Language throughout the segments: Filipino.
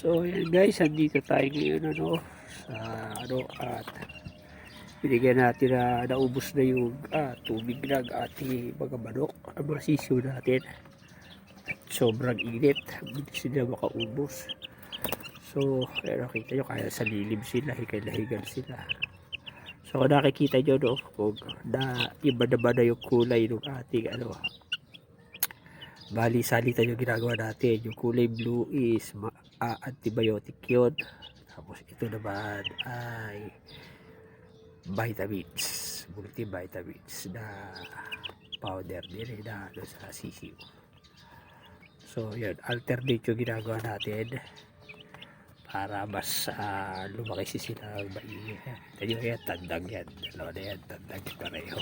So yan guys, andito tayo ngayon ano, sa ano at binigyan natin na naubos na yung ah, tubig ng ating mga manok, ang mga sisiyo natin. At sobrang init, hindi sila makaubos. So, ayan nakita nyo, kaya sa lilim sila, higay-higal sila. So, nakikita nyo, no, kung na, iba na ba na yung kulay ng ating ano, Bali, salita yung ginagawa natin. Yung kulay blue is ah, antibiotic yun. Tapos ito naman ay vitamins. Multivitamins na powder din eh, na ano, sa sisiyo. So, yun. Alternate yung ginagawa natin para mas ah, lumaki si sila. Ito yung yan, tandang yan. Dalawa na yan, tandang pareho.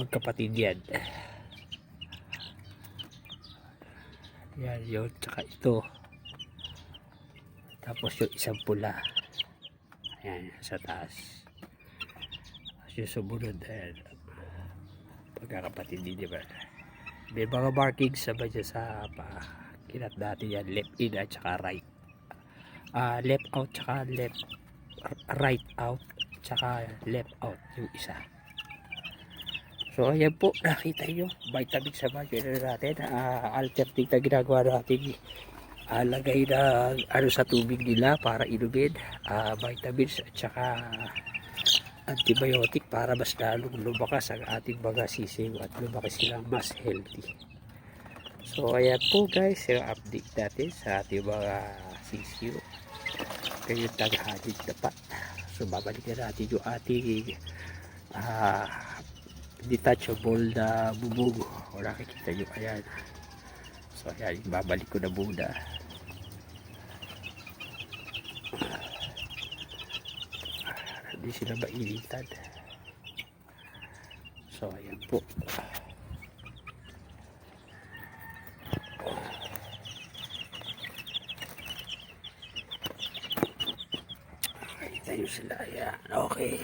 Magkapatid yan. Yan yun, tsaka ito. Tapos yung isang pula. Ayan, sa taas. Tapos yung sumunod, ayan. Pagkakapatid din naman. May mga markings sa dyan sa pa. Kinat natin yan, left in at saka right. Ah, left out tsaka left right out tsaka left out yung isa. So ayan po, nakita nyo, vitamin sa mga natin, uh, alternative na ginagawa natin, uh, lagay na ano sa tubig nila para inumin, uh, vitamins at saka antibiotic para mas lalong lumakas ang ating mga sisiw at lumakas silang mas healthy. So ayan po guys, yung update natin sa ating mga sisiw. Kayo taghalig na pa. So babalikan natin yung ating ah detachable na bubog o nakikita nyo. Ayan. So ayan. Babalik ko na muna. Hindi sila mainitan so ayan po. Nakikita nyo sila. Ayan. Okay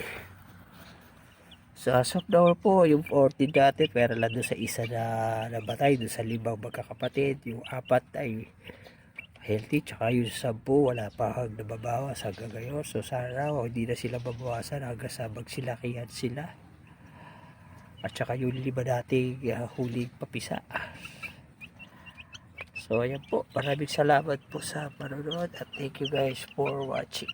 sa Sokdaw po, yung 14 dati, pero lang doon sa isa na nabatay, doon sa limang magkakapatid, yung apat ay healthy, tsaka yung sampu, wala pa hang nababawas hanggang ngayon. So sana oh, hindi na sila mabawasan hanggang sa magsilakihan sila. At saka yung lima dating uh, huling papisa. So ayan po, maraming salamat po sa panonood at thank you guys for watching.